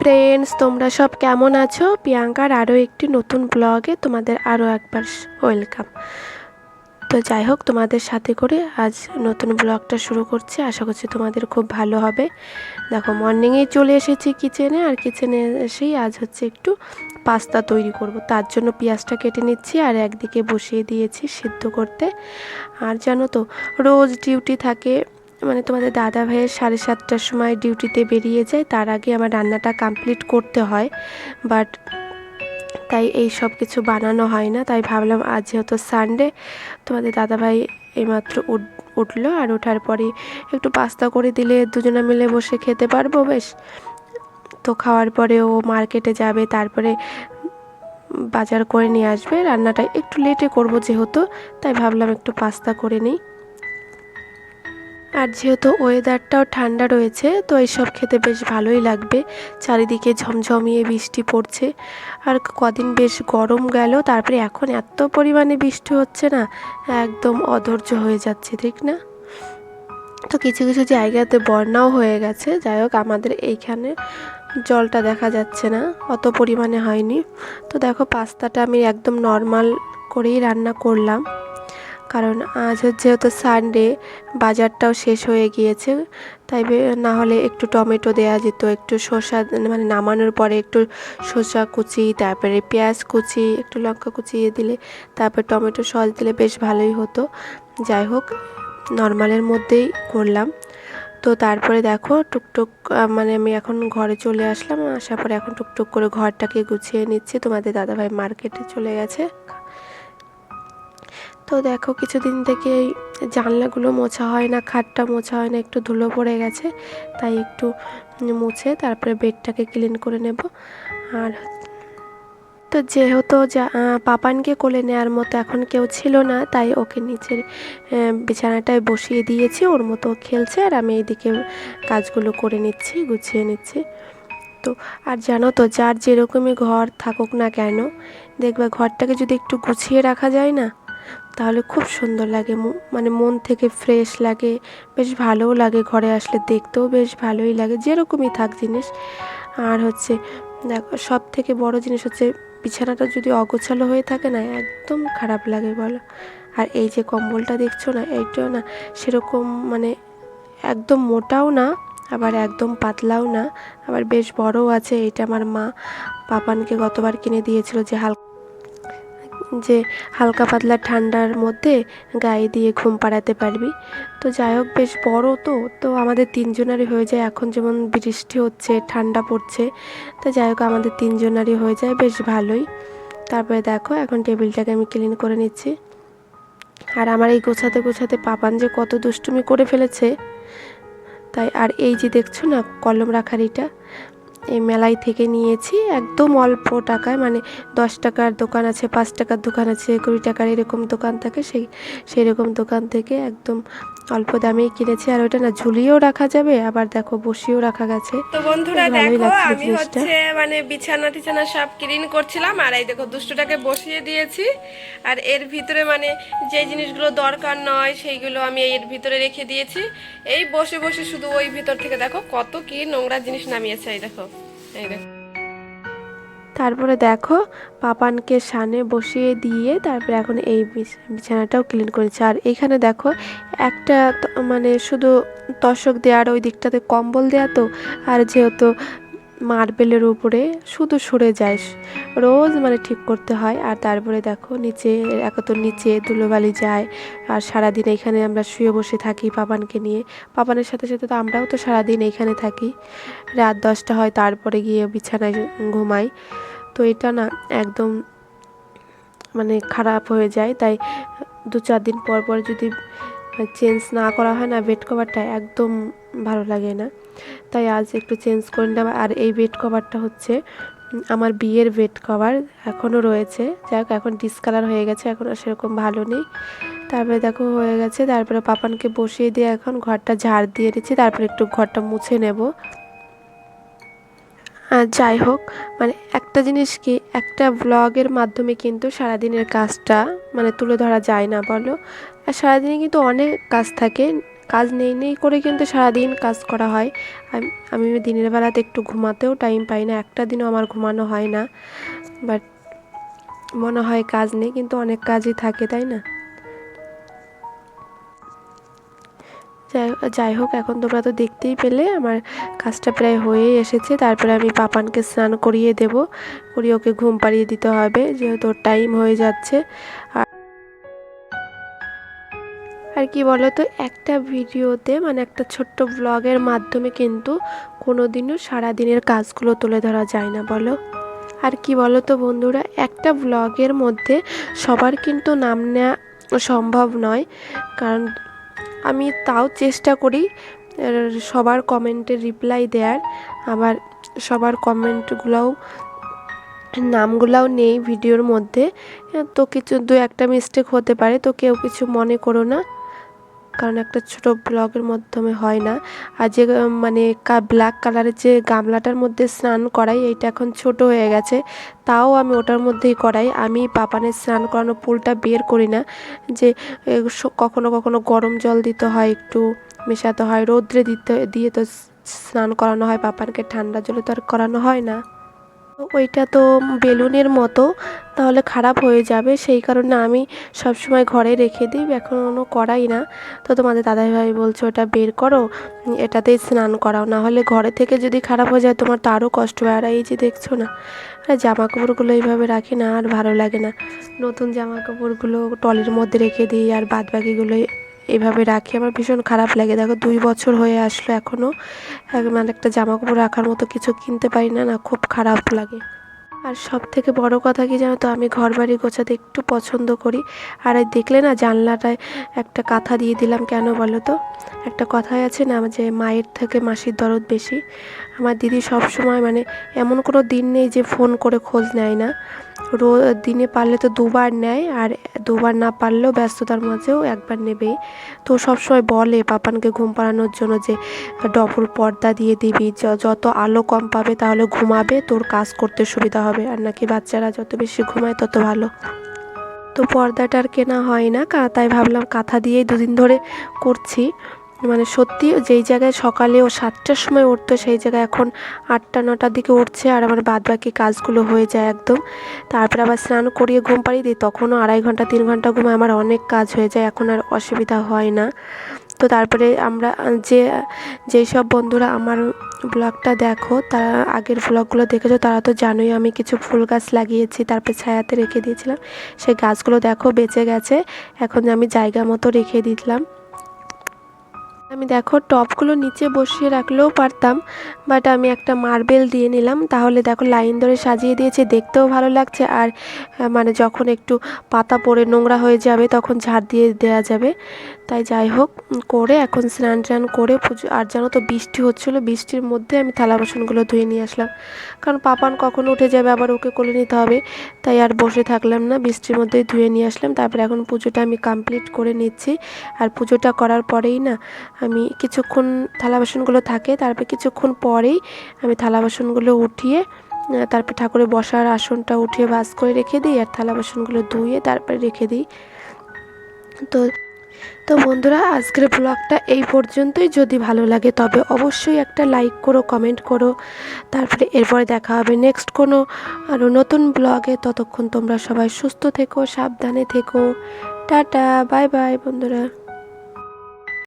Friends তোমরা সব কেমন আছো? প্রিয়াঙ্কার আরও একটি নতুন ব্লগে তোমাদের আরও একবার ওয়েলকাম তো যাই হোক, তোমাদের সাথে করে আজ নতুন ব্লগটা শুরু করছি। আশা করছি তোমাদের খুব ভালো হবে। দেখো মর্নিংয়ে চলে এসেছি কিচেনে আর কিচেনে এসেই আজ হচ্ছে একটু পাস্তা তৈরি করব। তার জন্য পেঁয়াজটা কেটে নিচ্ছি আর একদিকে বসিয়ে দিয়েছি সিদ্ধ করতে। আর জানো তো, রোজ ডিউটি থাকে। মানে তোমাদের দাদা ভাইয়ের সাড়ে সাতটার সময় ডিউটিতে বেরিয়ে যায়, তার আগে আমার রান্নাটা কমপ্লিট করতে হয়। বাট তাই এই সব কিছু বানানো হয় না, তাই ভাবলাম আজ যেহেতু সানডে তোমাদের দাদাভাই এইমাত্র উঠ, উঠল আর ওঠার পরে একটু পাস্তা করে দিলে দুজনে মিলে বসে খেতে পারব বেশ। তো খাওয়ার পরে ও মার্কেটে যাবে, তারপরে বাজার করে নিয়ে আসবে। রান্নাটা একটু লেটে করব যেহেতু, তাই ভাবলাম একটু পাস্তা করে নিই। আর যেহেতু ওয়েদারটাও ঠান্ডা রয়েছে, তো এইসব খেতে বেশ ভালোই লাগবে। চারিদিকে ঝমঝমিয়ে বৃষ্টি পড়ছে। আর কদিন বেশ গরম গেল, তারপরে এখন এত পরিমাণে বৃষ্টি হচ্ছে না, একদম অধৈর্য হয়ে যাচ্ছে, ঠিক না? তো কিছু কিছু জায়গাতে বন্যাও হয়ে গেছে। যাই হোক, আমাদের এইখানে জলটা দেখা যাচ্ছে না, অত পরিমাণে হয়নি। তো দেখো, পাস্তাটা আমি একদম নর্মাল করেই রান্না করলাম। কারণ আজ যেহেতু সানডে বাজারটাও শেষ হয়ে গিয়েছে। তাই না হলে একটু টমেটো দেওয়া যেত, একটু শসা মানে নামানোর পরে একটু শসা কুচি, তারপরে পেঁয়াজ কুচি, একটু লঙ্কা কুচিয়ে দিলে তারপর টমেটো সস দিলে বেশ ভালোই হতো। যাই হোক নর্মালের মধ্যেই করলাম। তো তারপরে দেখো, টুকটুক মানে আমি এখন ঘরে চলে আসলাম। আসার পরে এখন টুকটুক করে ঘরটাকে গুছিয়ে নিচ্ছি। তোমাদের দাদাভাই মার্কেটে চলে গেছে। তো দেখো কিছুদিন থেকে এই জানলাগুলো মোছা হয় না, খাটটা মোছা হয় না, একটু ধুলো পড়ে গেছে, তাই একটু মুছে তারপরে বেডটাকে ক্লিন করে নেব। আর তো যেহেতু পাপানকে কোলে নেওয়ার মতো এখন কেউ ছিল না, তাই ওকে নিচের বিছানাটায় বসিয়ে দিয়েছি, ওর মতো খেলছে, আর আমি এইদিকে কাজগুলো করে নিচ্ছি, গুছিয়ে নিচ্ছি। তো, আর জানো তো, যার যেরকমই ঘর থাকুক না কেন, দেখবে ঘরটাকে যদি একটু গুছিয়ে রাখা যায় না তাহলে খুব সুন্দর লাগে মানে মন থেকে ফ্রেশ লাগে, বেশ ভালোও লাগে ঘরে আসলে, দেখতেও বেশ ভালোই লাগে, যেরকমই থাক জিনিস। আর হচ্ছে, দেখো সব থেকে বড় জিনিস হচ্ছে, বিছানাটা যদি অগোছালো হয়ে থাকে না, একদম খারাপ লাগে বলো। আর এই যে কম্বলটা দেখছ না, এইটাও না, সেরকম মানে একদম মোটাও না, আবার একদম পাতলাও না, আবার বেশ বড়ও আছে এটা আমার মা, পাপানকে গতবার কিনে দিয়েছিল যে হালকা যে হালকা পাতলা ঠান্ডার মধ্যে গায়ে দিয়ে ঘুম পাড়াতে পারবি। তো যাই হোক, বেশ বড় তো তো আমাদের তিনজনারই হয়ে যায়। এখন যেমন বৃষ্টি হচ্ছে, ঠান্ডা পড়ছে, তো যাই হোক, আমাদের তিনজনারই হয়ে যায়, বেশ ভালোই। তারপরে দেখো, এখন টেবিলটাকে আমি ক্লিন করে নিচ্ছি। আর আমার এই গোছাতে গোছাতে পাপান যে কত দুষ্টুমি করে ফেলেছে, তাই আর এই যে দেখছ না, কলম রাখার এটা এই মেলাই থেকে নিয়েছি একদম অল্প টাকায় মানে দশ টাকার দোকান আছে পাঁচ টাকার দোকান আছে কুড়ি টাকার এরকম দোকান থাকে সেই সেই রকম দোকান থেকে একদম অল্প দামেই কিনেছি। আর ওটা না ঝুলিয়েও রাখা যাবে আবার দেখো বসিয়েও রাখা গেছে। তো বন্ধুরা দেখো আমি হচ্ছে মানে বিছানা টিছানা সব ক্লিন করছিলাম আর এই দেখো দুষ্টুটাকে বসিয়ে দিয়েছি। আর এর ভিতরে মানে যে জিনিসগুলো দরকার নয় সেইগুলো আমি এর ভিতরে রেখে দিয়েছি। এই বসে বসে শুধু ওই ভিতর থেকে দেখো কত কি নোংরা জিনিস নামিয়েছে এই দেখো। তারপরে দেখো, পাপানকে সানে বসিয়ে দিয়ে তারপরে এখন এই বিছানাটাও ক্লিন করেছে। আর এখানে দেখো, একটা মানে শুধু তশক দেওয়ার ওই দিকটাতে কম্বল দেওয়া তো, আর যেহেতু মার্বেলের উপরে শুধু সরে যায়। রোজ মানে ঠিক করতে হয়। আর তারপরে দেখো নিচে এক নিচে ধুলোবালি যায়। আর সারাদিন এখানে আমরা শুয়ে বসে থাকি পাপানকে নিয়ে। পাপানের সাথে সাথে তো আমরাও তো সারাদিন এইখানে থাকি। রাত দশটা হয়, তারপরে গিয়ে বিছানায় ঘুমাই। তো এটা না একদম মানে খারাপ হয়ে যায়। তাই দু চার দিন পর পর যদি চেঞ্জ না করা হয় না বেড কভারটা, একদম ভালো লাগে না। তাই আজ একটু চেঞ্জ করে নিলাম। আর এই বেড কভারটা হচ্ছে আমার বিয়ের বেড কভার এখনও রয়েছে। যাই এখন ডিসকালার হয়ে গেছে, এখন সেরকম ভালো নেই। তারপরে দেখো, হয়ে গেছে। তারপরে পাপানকে বসিয়ে দিয়ে এখন ঘরটা ঝাড় দিয়ে দিচ্ছি। তারপরে একটু ঘরটা মুছে নেব। আর যাই হোক মানে একটা জিনিস কি, একটা ব্লগের মাধ্যমে কিন্তু সারাদিনের কাজটা মানে তুলে ধরা যায় না বলো। আর সারাদিনে কিন্তু অনেক কাজ থাকে। কাজ নেই নেই করে কিন্তু সারাদিন কাজ করা হয়। আম- দিনের বেলাতে একটু ঘুমাতেও টাইম পাই না, একটা দিনও আমার ঘুমানো হয় না। বাট মনে হয় কাজ নেই, কিন্তু অনেক কাজই থাকে, তাই না? যাই যাই হোক, এখন তোমরা তো দেখতেই পেলে, আমার কাজটা প্রায় হয়েই এসেছে। তারপরে আমি পাপানকে স্নান করিয়ে দেব, করিয়ে ওকে ঘুম পাড়িয়ে দিতে হবে, যেহেতু ওর টাইম হয়ে যাচ্ছে। আর আর কি বলো তো একটা ভিডিওতে মানে একটা ছোট্ট ব্লগের মাধ্যমে কিন্তু কোনো দিনও সারাদিনের কাজগুলো তুলে ধরা যায় না, বলো? আর কি বলো তো বন্ধুরা, একটা ব্লগের মধ্যে সবার কিন্তু নাম নেওয়া সম্ভব নয়। কারণ আমি তাও চেষ্টা করি সবার কমেন্টে রিপ্লাই দেওয়ার আবার সবার কমেন্টগুলোও, নামগুলোও নেই ভিডিওর মধ্যে। তো কিছু, দু একটা মিস্টেক হতে পারে, তো কেউ কিছু মনে করো না। কারণ একটা ছোট ব্লগের মাধ্যমে হয় না। আর যে মানে ব্ল্যাক কালারের যে গামলাটার মধ্যে স্নান করাই, এইটা এখন ছোট হয়ে গেছে। তাও আমি ওটার মধ্যেই করাই। আমি পাপানের স্নান করানো পুলটা বের করি না। যে কখনো কখনো গরম জল দিতে হয়, একটু মেশাতে হয়, রৌদ্রে দিতে, দিয়ে তো স্নান করানো হয়, পাপানকে ঠান্ডা জলে তো আর করানো হয় না। ওইটা তো বেলুনের মতো, তাহলে খারাপ হয়ে যাবে। সেই কারণে আমি সবসময় ঘরে রেখে দিই এখনও করাই না। তো তোমাদের দাদাভাই বলছে, ওটা বের করো, এটাতেই স্নান করাও। না হলে ঘরে থেকে যদি খারাপ হয়ে যায়, তোমার তো আরও কষ্ট হয়। আর এই যে দেখছ না, আর জামা কাপড়গুলো এইভাবে রাখি না, আর ভালো লাগে না। নতুন জামা কাপড়গুলো টলির মধ্যে রেখে দিই, আর বাদ বাকিগুলো এইভাবে রাখি। আমার ভীষণ খারাপ লাগে। দেখো, দুই বছর হয়ে আসলো এখনও মানে একটা জামা কাপড় রাখার মতো কিছু কিনতে পারি না না, খুব খারাপ লাগে। আর সব থেকে বড় কথা কি জানো তো, আমি ঘর বাড়ি গোছাতে একটু পছন্দ করি। আর দেখলে না, জানলাটায় একটা কাঁথা দিয়ে দিলাম, কেন বলো তো? একটা কথাই আছে না যে, মায়ের থেকে মাসির দরদ বেশি। আমার দিদি সব সময় মানে এমন কোনো দিন নেই যে ফোন করে খোঁজ নেয় না। রো, দিনে পারলে তো দুবার নেয়, আর দুবার না পারলেও ব্যস্ততার মাঝেও একবার নেবেই। তো সবসময় বলে পাপানকে ঘুম পাড়ানোর জন্য যে, ডবল পর্দা দিয়ে দিবি যত আলো কম পাবে তাহলে ঘুমাবে, তোর কাজ করতে সুবিধা হবে। আর নাকি বাচ্চারা যত বেশি ঘুমায় তত ভালো। তো পর্দাটা আর কেনা হয় না তাই ভাবলাম কাঁথা দিয়েই দুদিন ধরে করছি। মানে সত্যি যেই জায়গায় সকালে ও সাতটার সময় উঠতো, সেই জায়গায় এখন আটটা, নটার দিকে উঠছে, আর আমার বাদ বাকি কাজগুলো হয়ে যায় একদম। তারপরে আবার স্নান করিয়ে ঘুম পাড়িয়ে দিই, তখনও আড়াই ঘণ্টা, তিন ঘণ্টা ঘুমায়, আমার অনেক কাজ হয়ে যায়, এখন আর অসুবিধা হয় না। তো তারপরে আমরা, যে যেই সব বন্ধুরা আমার ব্লগটা দেখো, তারা আগের ব্লগগুলো দেখেছ, তারা তো জানোই আমি কিছু ফুল গাছ লাগিয়েছি, তারপরে ছায়াতে রেখে দিয়েছিলাম। সেই গাছগুলো দেখো বেঁচে গেছে, এখন আমি জায়গা মতো রেখে দিলাম। আমি দেখো টপগুলো নিচে বসিয়ে রাখলেও পারতাম বাট আমি একটা মার্বেল দিয়ে নিলাম। তাহলে দেখো লাইন ধরে সাজিয়ে দিয়েছে, দেখতেও ভালো লাগছে। আর মানে যখন একটু পাতা পড়ে নোংরা হয়ে যাবে, তখন ঝাড় দিয়ে দেওয়া যাবে। তাই যাই হোক করে এখন স্নান টান করে পুজো, আর জানো তো বৃষ্টি হচ্ছিল, বৃষ্টির মধ্যে আমি থালা বাসনগুলো ধুয়ে নিয়ে আসলাম। কারণ পাপান কখন উঠে যাবে, আবার ওকে কোলে নিতে হবে। তাই আর বসে থাকলাম না, বৃষ্টির মধ্যেই ধুয়ে নিয়ে আসলাম। তারপরে এখন পুজোটা আমি কমপ্লিট করে নিচ্ছি। আর পুজোটা করার পরেই না আমি কিছুক্ষণ থালা বাসনগুলো থাকে, তারপরে কিছুক্ষণ পরেই আমি থালা বাসনগুলো উঠিয়ে তারপর ঠাকুরের বসার আসনটা উঠিয়ে ভাস করে রেখে দিই আর থালা বাসনগুলো ধুয়ে তারপরে রেখে দিই। তো তো বন্ধুরা, আজকের ব্লগটা এই পর্যন্তই। যদি ভালো লাগে তবে অবশ্যই একটা লাইক করো, কমেন্ট করো। তারপরে এরপরে দেখা হবে নেক্সট কোনো আরও নতুন ব্লগে। ততক্ষণ তোমরা সবাই সুস্থ থেকো, সাবধানে থেকো। টাটা, বাই বাই বন্ধুরা।